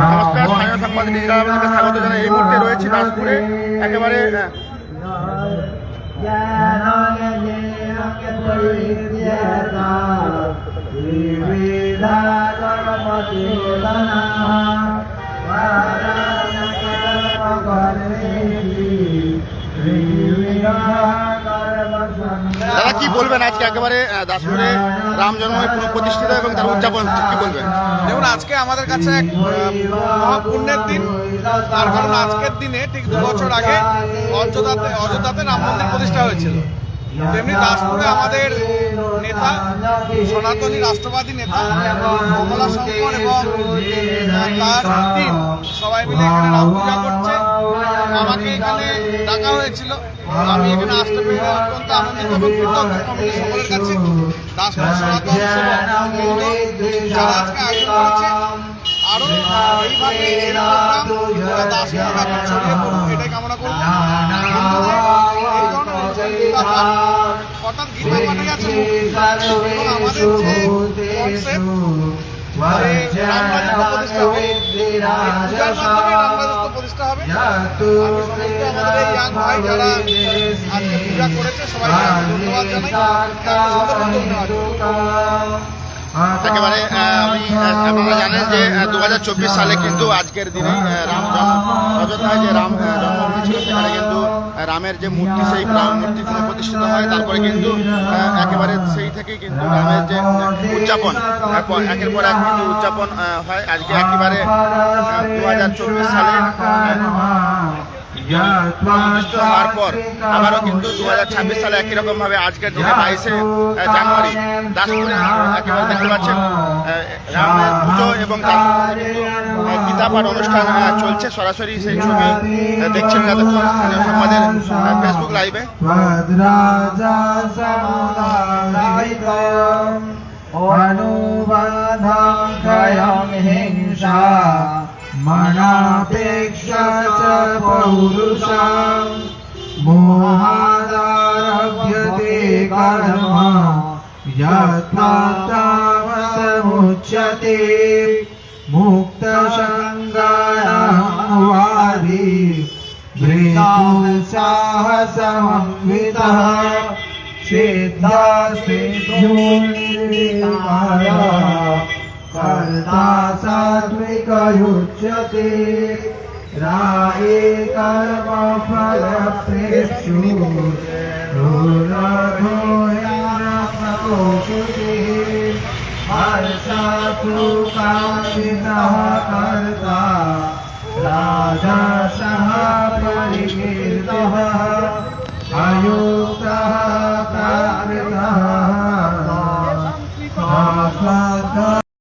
নমস্কার ছায়া সাংবাদিক আপনাদেরকে স্বাগত জানাই এই মুহূর্তে রয়েছে দাসপুরে একেবারে আহ, বলবেন আজকে একেবারে দাসপুরে রাম জন্মভূমি পুনঃপ্রতিষ্ঠিত এবং তার উদযাপন কি বলবেন? দেখুন, আজকে আমাদের কাছে এক মহাপুণ্যের দিন। তার কারণ আজকের দিনে ঠিক দু বছর আগে অযোধ্যাতে অযোধ্যাতে রাম মন্দির প্রতিষ্ঠা হয়েছিল। তেমনি দাসপুরে আমাদের নেতা, সনাতনী রাষ্ট্রবাদী নেতা, কমলা শঙ্কর এবং তার টিম সবাই মিলে এখানে রাম পূজা করছে। আমাকে এখানে ডাকা হয়েছিল। আমি এখানে আসতে পেরে অত্যন্ত আনন্দিত এবং কৃতজ্ঞ কমিটি সকলের কাছে। আজকে আয়োজন করেছে, আরও এইভাবে এই প্রোগ্রাম দাসপুর ব্যাপার ছড়িয়ে পড়ুক, এটাই কামনা করব। এই ধরনের অনুষ্ঠান বা হঠাৎ গীতা পাঠে গেছে এবং আমাদের প্রতিষ্ঠা হবে। আমি সমস্ত আমাদের এই ইয়াং ভাই যারা আজকে পূজা করেছে সবাইকে ধন্যবাদ জানাই। একটা সুন্দর উদ্যোগ নেওয়ার জন্য। একেবারে আপনারা জানেন যে দু হাজার চব্বিশ সালে কিন্তু আজকের দিনে রাম জন্ম অযোধ্যায় যে রাম জন্মভূমি ছিল সেখানে কিন্তু রামের যে মূর্তি সেই রাম মূর্তি প্রতিষ্ঠিত হয়। তারপরে কিন্তু একেবারে সেই থেকেই কিন্তু রামের যে উদযাপন একের পর এক কিন্তু উদযাপন হয়। আজকে একেবারে দু হাজার চব্বিশ সালে প্রতিষ্ঠিত হওয়ার পর আবারও কিন্তু দু হাজার ছাব্বিশ সালে একই রকম ভাবে আজকের দিনে বাইশে জানুয়ারি দাসপুরে একেবারে দেখতে পাচ্ছেন রামের পুজো এবং তার সাথে কিন্তু, আহ, গীতা পাঠ অনুষ্ঠান চলছে সরাসরি সেই ছবি দেখছেন এতক্ষণ স্থানীয় সংবাদের ফেসবুক লাইভে ভদ্রাজা সমাদায়িতম मनापेक्षा च पौरुषा मोहादारभ्यते कर्म यत्तामसमुच्यते मुक्तशङ्गायावारि भृतांसाहसमन्वितः सिद्धा सिद्धो निर्विकारा कर्ता सात्विकयुच्यते राये कर्मफलप्रेक्षु रुरघोयप्रकोशुते हर्षातु कामितः कर्ता राजसः परिकीर्तः अयुक्तः प्राकृतः